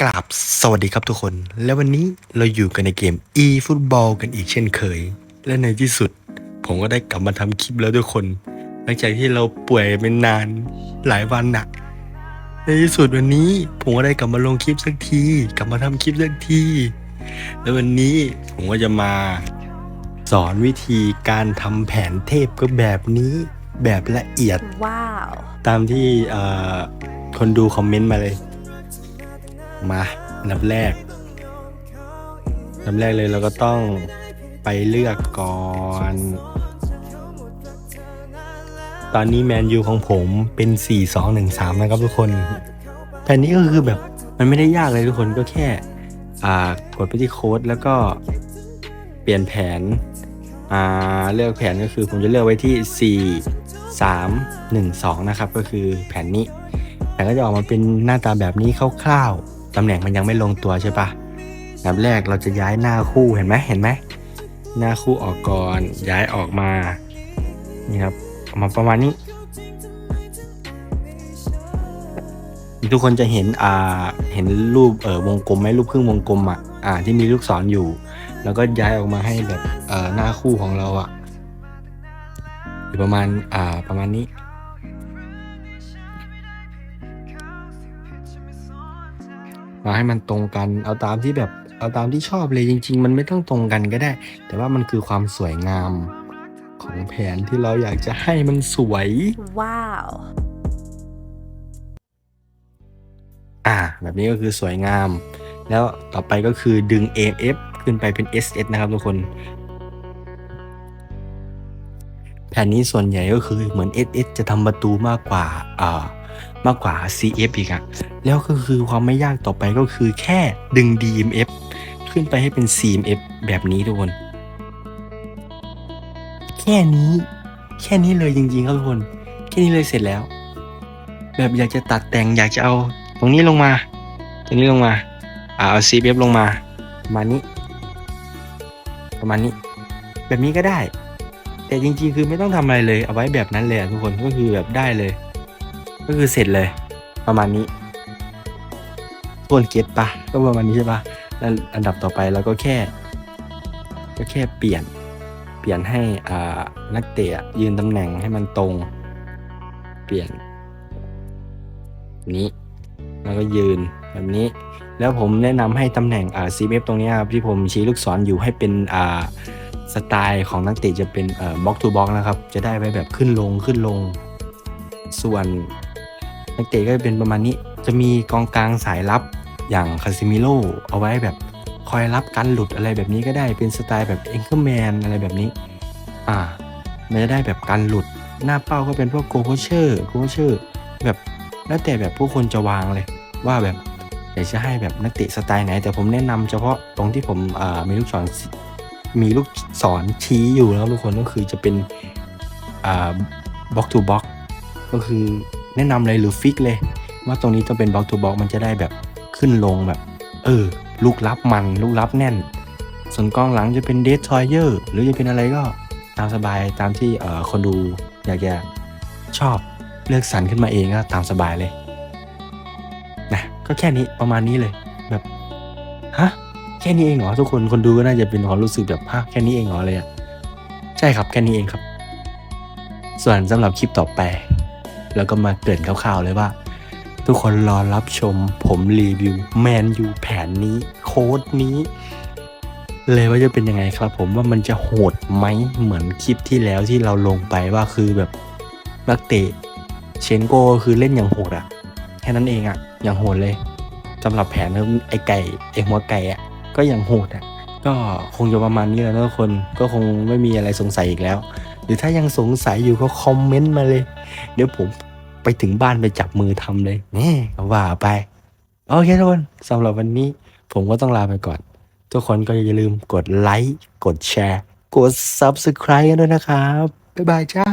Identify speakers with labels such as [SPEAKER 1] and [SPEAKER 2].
[SPEAKER 1] กราบสวัสดีครับทุกคน และวันนี้เราอยู่กันในเกม e-football กันอีกเช่นเคย และในที่สุด ผมก็ได้กลับมาทำคลิปแล้วทุกคน หลังจากที่เราป่วยเป็นนานหลายวันน่ะในที่สุดวันนี้ผมก็ได้กลับมาลงคลิปสักที กลับมาทำคลิปสักที แล้ววันนี้ผมก็จะมา สอนวิธีการทำแผนเทพก็แบบนี้แบบละเอียด
[SPEAKER 2] Wow.
[SPEAKER 1] ตามที่เอ่อคนดูคอมเมนต์มาเลย มาอันดับแรกอันดับแรกเลยเราก็ต้องไปเลือกก่อน ตอนนี้แมนยูของผมเป็น 4 2 1 3 นะครับทุกคนแผนนี้ก็คือแบบมันไม่ได้ยากเลยทุกคนก็แค่อ่ากดไปที่โค้ดแล้วก็เปลี่ยนแผนอ่าเลือกแผนก็คือผมจะเลือกไว้ที่ 4 3 1 2 นะครับ ก็คือแผนนี้แผนก็จะออกมาเป็นหน้าตาแบบนี้คร่าวๆ ตำแหน่งมันยังไม่ลงตัวใช่ปะแบบแรกเราจะย้ายหน้าคู่เห็นไหมเห็นไหมหน้าคู่ออกก่อนย้ายออกมานี่ครับออกมาประมาณนี้ ทุกคนจะเห็นอ่าเห็นรูปเออวงกลมไหมรูปครึ่งวงกลมอะอ่าที่มีลูกศรออยู่ แล้วก็ย้ายออกมาให้แบบเอ่อหน้าคู่ของเราอะอยู่ประมาณอ่าประมาณนี้ มาให้มันตรงกัน เอาตามที่แบบเอาตามที่ชอบเลยจริง ๆ มันไม่ต้องตรงกันก็ได้ แต่ว่ามันคือความสวยงามของแผนที่เราอยากจะให้มันสวย
[SPEAKER 2] Wow.
[SPEAKER 1] อ่า แบบนี้ก็คือสวยงาม แล้วต่อไปก็คือดึง AMF ขึ้นไปเป็น SS นะครับทุกคน แผนนี้ส่วนใหญ่ก็คือเหมือน SS จะทำประตูมากกว่าอ่า มากกว่า CF อีกอะแล้วก็คือความไม่ยากต่อไปก็คือแค่ดึง DMF ขึ้นไปให้เป็น CMF แบบนี้ทุกคน แค่นี้แค่นี้เลยจริงๆครับทุกคน แค่นี้เลยเสร็จแล้ว แบบอยากจะตัดแต่งอยากจะเอาตรงนี้ลงมา ตรงนี้ลงมาเอา CF ลงมาประมาณนี้ ประมาณนี้ แบบนี้ก็ได้ แต่จริงๆ คือไม่ต้องทำอะไรเลยเอาไว้แบบนั้นเลยทุกคนก็คือแบบได้เลย ก็คือเสร็จเลย ประมาณนี้ทุกคนเก็ตปะก็ประมาณนี้ใช่ปะแล้วอันดับต่อไปเราก็แค่ ก็แค่เปลี่ยนเปลี่ยนให้อ่านักเตะยืนตำแหน่งให้มันตรง เปลี่ยน นี้แล้วก็ยืนแบบนี้ แล้วผมแนะนำให้ตำแหน่งอ่า CF ตรงนี้ครับที่ผมชี้ลูกศรอยู่ให้เป็นอ่าสไตล์ของนักเตะจะเป็นเอ่อ box to box นะครับ จะได้ไว้แบบขึ้นลงขึ้นลง ส่วน นักเตะก็จะเป็นประมาณนี้ จะมีกองกลางสายลับอย่างคาซิมิโลเอาไว้แบบคอยรับการหลุดอะไรแบบนี้ก็ได้เป็นสไตล์แบบเอ็งเกอร์แมนอะไรแบบนี้ อ่า มันจะได้แบบการหลุดหน้าเป้าก็เป็นพวกโกโคเชอร์โกโคเชอร์แบบแล้วแต่แบบผู้คนจะวางเลย ว่าแบบอยากจะให้แบบนักเตะสไตล์ไหน แต่ผมแนะนำเฉพาะตรงที่ผมมีลูกศรมีลูกศรชี้อยู่แล้วทุกคนก็คือจะเป็นอ่าบ็อกทูบ็อกก็คือ แนะนำเลยหรือฟิกเลย ว่าตรงนี้ต้องเป็นบ็อกทูบ็อกมันจะได้แบบขึ้นลงแบบ เออ ลูกรับมัน ลูกรับแน่น ส่วนกองหลังจะเป็นเด t ทอยเยอร์หรือจะเป็นอะไรก็ตามสบายตามที่เออคนดูอยากจะชอบเลือกสรรขึ้นมาเองก็ตามสบายเลยนะก็แค่นี้ประมาณนี้เลยแบบฮะแค่นี้เองเหรอทุกคนคนดูก็น่าจะเป็นความรู้สึกแบบฮะแค่นี้เองเหรอเลยอะใช่ครับแค่นี้เองครับ ส่วนสำหรับคลิปต่อไป เราก็มาเกริ่นคร่าวๆเลยว่า ทุกคนรอรับชมผมรีวิวแมนยูแผนนี้ โค้ดนี้ เลยว่าจะเป็นยังไงครับผมว่ามันจะโหดไหมเหมือนคลิปที่แล้วที่เราลงไปว่าคือแบบนักเตะเชนโกคือเล่นอย่างโหดอะแค่นั้นเองอะอย่างโหดเลยสำหรับแผนไอ้ไก่ไอ้หัวไก่อะก็อย่างโหดอะก็คงจะประมาณนี้แล้วนะทุกคนก็คงไม่มีอะไรสงสัยอีกแล้ว หรือถ้ายังสงสัยอยู่ก็คอมเมนต์มาเลย เดี๋ยวผม ไปถึงบ้านไปจับมือทำเลยนี่ว่าไป โอเคทุกคนสำหรับวันนี้ ผมก็ต้องลาไปก่อน ทุกคนก็อย่าลืมกดไลค์กดแชร์ กด Subscribe กันด้วยนะครับ บ๊ายบายจ้า